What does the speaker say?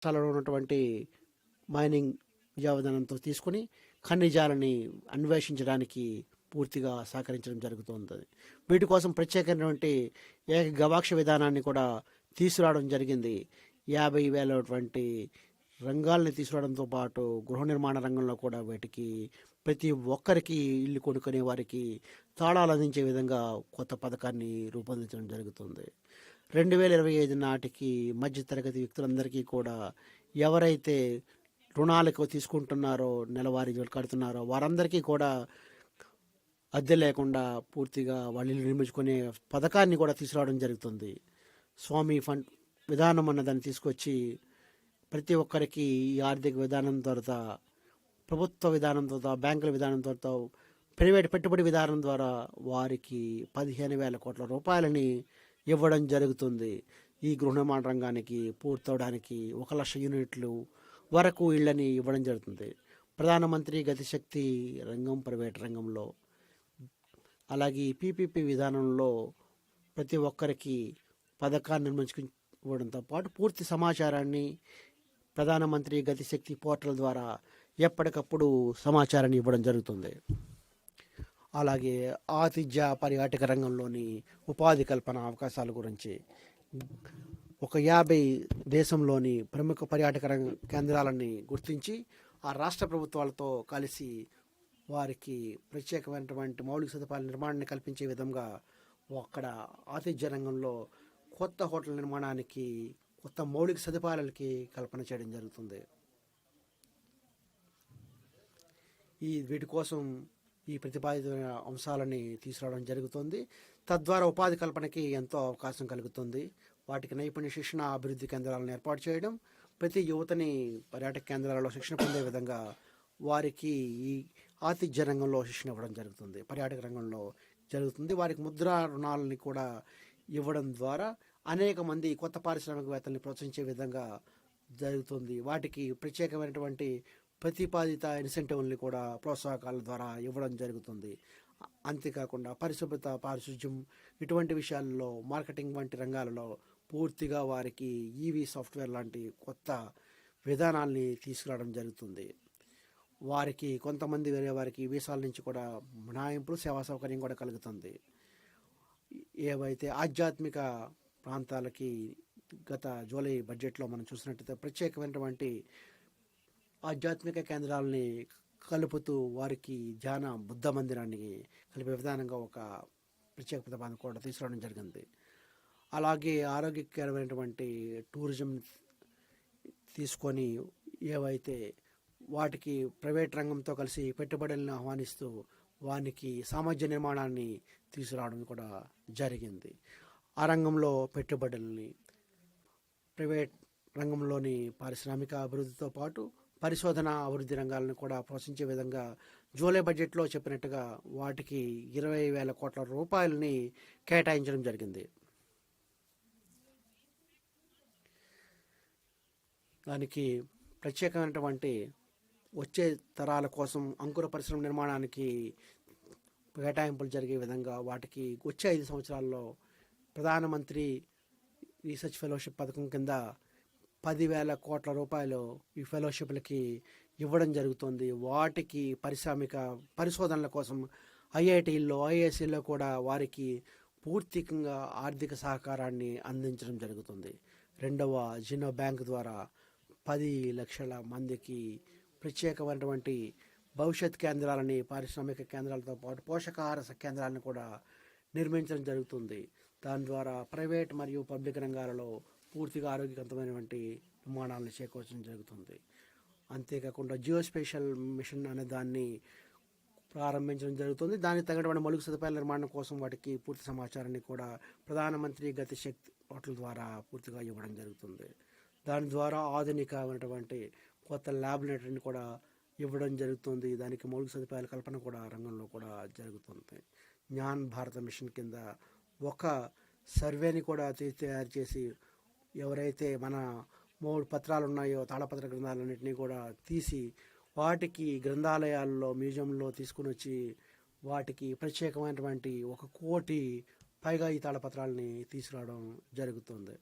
స్థలంలో ఉన్నటువంటి మైనింగ్ విజయవిధానంతో తీసుకుని ఖనిజాలని అన్వేషించడానికి పూర్తిగా సహకరించడం జరుగుతుంది. వీటి కోసం ప్రత్యేకమైనటువంటి ఏక గవాక్ష విధానాన్ని కూడా తీసుకురావడం జరిగింది. యాభై వేలటువంటి రంగాల్ని తీసుకురావడంతో పాటు గృహ నిర్మాణ రంగంలో కూడా వీటికి ప్రతి ఒక్కరికి ఇల్లు కొనుక్కునే వారికి తాళాలు అందించే విధంగా కొత్త పథకాన్ని రూపొందించడం జరుగుతుంది. రెండు వేల ఇరవై ఐదు నాటికి మధ్యతరగతి వ్యక్తులందరికీ కూడా ఎవరైతే రుణాలకు తీసుకుంటున్నారో నెలవారీ కడుతున్నారో వారందరికీ కూడా అద్దె లేకుండా పూర్తిగా వాళ్ళు ఇల్లు నిర్మించుకునే పథకాన్ని కూడా తీసుకురావడం జరుగుతుంది. స్వామి ఫండ్ విధానం అన్న దాన్ని తీసుకొచ్చి ప్రతి ఒక్కరికి ఈ ఆర్థిక విధానం ద్వారా ప్రభుత్వ విధానం ద్వారా బ్యాంకుల విధానం ద్వారా ప్రైవేట్ పెట్టుబడి విధానం ద్వారా వారికి పదిహేను వేల కోట్ల రూపాయలని ఇవ్వడం జరుగుతుంది. ఈ గృహ నిర్మాణ రంగానికి పూర్తవడానికి ఒక లక్ష యూనిట్లు వరకు ఇళ్ళని ఇవ్వడం జరుగుతుంది. ప్రధానమంత్రి గతిశక్తి రంగం ప్రైవేట్ రంగంలో. అలాగే పీపీపీ విధానంలో ప్రతి ఒక్కరికి పథకాన్ని నిర్మించుకోవడంతో పాటు పూర్తి సమాచారాన్ని ప్రధానమంత్రి గతిశక్తి పోర్టల్ ద్వారా ఎప్పటికప్పుడు సమాచారాన్ని ఇవ్వడం జరుగుతుంది. అలాగే ఆతిథ్య పర్యాటక రంగంలోని ఉపాధి కల్పన అవకాశాల గురించి ఒక యాభై దేశంలోని ప్రముఖ పర్యాటక రంగ కేంద్రాలని గుర్తించి ఆ రాష్ట్ర ప్రభుత్వాలతో కలిసి వారికి ప్రత్యేకమైనటువంటి మౌలిక సదుపాయాల నిర్మాణాన్ని కల్పించే విధంగా అక్కడ ఆతిథ్య రంగంలో కొత్త హోటల్ నిర్మాణానికి కొత్త మౌలిక సదుపాయాలకి కల్పన చేయడం జరుగుతుంది. ఈ వీటి కోసం ఈ ప్రతిపాదితమైన అంశాలని తీసుకురావడం జరుగుతుంది. తద్వారా ఉపాధి కల్పనకి ఎంతో అవకాశం కలుగుతుంది. వాటికి నైపుణ్య శిక్షణ అభివృద్ధి కేంద్రాలను ఏర్పాటు చేయడం ప్రతి యువతని పర్యాటక కేంద్రాలలో శిక్షణ పొందే విధంగా వారికి ఈ ఆతిథ్య రంగంలో శిక్షణ ఇవ్వడం జరుగుతుంది. పర్యాటక రంగంలో జరుగుతుంది. వారికి ముద్రా రుణాలని కూడా ఇవ్వడం ద్వారా అనేక మంది కొత్త పారిశ్రామికవేత్తల్ని ప్రోత్సహించే విధంగా జరుగుతుంది. వాటికి ప్రత్యేకమైనటువంటి ప్రతిపాదిత ఇన్సెంటివ్ని కూడా ప్రోత్సాహకాల ద్వారా ఇవ్వడం జరుగుతుంది. అంతేకాకుండా పరిశుభ్రత పారిశుధ్యం ఇటువంటి విషయాల్లో మార్కెటింగ్ వంటి రంగాలలో పూర్తిగా వారికి ఈవీ సాఫ్ట్వేర్ లాంటి కొత్త విధానాల్ని తీసుకురావడం జరుగుతుంది. వారికి కొంతమంది వేరే వారికి వీసాల నుంచి కూడా మినాయింపులు సేవా సౌకర్యం కూడా కలుగుతుంది. ఏవైతే ఆధ్యాత్మిక ప్రాంతాలకి గత జూలై బడ్జెట్లో మనం చూసినట్టయితే ప్రత్యేకమైనటువంటి ఆధ్యాత్మిక కేంద్రాలని కలుపుతూ వారికి ధ్యాన బుద్ధ మందిరాన్ని కలిపే విధానంగా ఒక ప్రత్యేక పథకాన్ని కూడా తీసుకురావడం జరిగింది. అలాగే ఆరోగ్యకరమైనటువంటి టూరిజం తీసుకొని ఏవైతే వాటికి ప్రైవేట్ రంగంతో కలిసి పెట్టుబడులను ఆహ్వానిస్తూ వానికి సామర్థ్య నిర్మాణాన్ని తీసుకురావడం కూడా జరిగింది. ఆ రంగంలో పెట్టుబడుల్ని ప్రైవేట్ రంగంలోని పారిశ్రామిక అభివృద్ధితో పాటు పరిశోధన అభివృద్ధి రంగాలను కూడా ప్రోత్సహించే విధంగా జూలై బడ్జెట్లో చెప్పినట్టుగా వాటికి ఇరవై వేల కోట్ల రూపాయలని కేటాయించడం జరిగింది. దానికి ప్రత్యేకమైనటువంటి వచ్చే తరాల కోసం అంకుర పరిశ్రమ నిర్మాణానికి కేటాయింపులు జరిగే విధంగా వాటికి వచ్చే ఐదు సంవత్సరాల్లో ప్రధానమంత్రి రీసెర్చ్ ఫెలోషిప్ పథకం కింద పదివేల కోట్ల రూపాయలు ఈ ఫెలోషిప్లకి ఇవ్వడం జరుగుతుంది. వాటికి పారిశ్రామిక పరిశోధనల కోసం ఐఐటీల్లో ఐఐసీల్లో కూడా వారికి పూర్తికంగా ఆర్థిక సహకారాన్ని అందించడం జరుగుతుంది. రెండవ జినో బ్యాంక్ ద్వారా పది లక్షల మందికి ప్రత్యేకమైనటువంటి భవిష్యత్ కేంద్రాలని పారిశ్రామిక కేంద్రాలతో పాటు పోషకాహార కేంద్రాలను కూడా నిర్మించడం జరుగుతుంది. దాని ద్వారా ప్రైవేట్ మరియు పబ్లిక్ రంగాలలో పూర్తిగా ఆరోగ్యవంతమైనటువంటి నిర్మాణాలను చేకూర్చడం జరుగుతుంది. అంతేకాకుండా జియో స్పెషల్ మిషన్ అనే దాన్ని ప్రారంభించడం జరుగుతుంది. దానికి తగినటువంటి మలుగు సదుపాయాల నిర్మాణం కోసం వాటికి పూర్తి సమాచారాన్ని కూడా ప్రధానమంత్రి గతిశక్తి హోటల్ ద్వారా పూర్తిగా ఇవ్వడం జరుగుతుంది. దాని ద్వారా ఆధునికమైనటువంటి కొత్త ల్యాబొరేటరీని కూడా ఇవ్వడం జరుగుతుంది. దానికి మౌలిక సదుపాయాల కల్పన కూడా రంగంలో కూడా జరుగుతుంది. జ్ఞాన్ భారత మిషన్ కింద ఒక సర్వేని కూడా తయారు చేసి ఎవరైతే మన మూడు పత్రాలు ఉన్నాయో తాళపత్ర గ్రంథాలన్నింటినీ కూడా తీసి వాటికి గ్రంథాలయాల్లో మ్యూజియంలో తీసుకుని వచ్చి వాటికి ప్రత్యేకమైనటువంటి ఒక కోటి పైగా ఈ తాళపత్రాలని తీసుకురావడం జరుగుతుంది.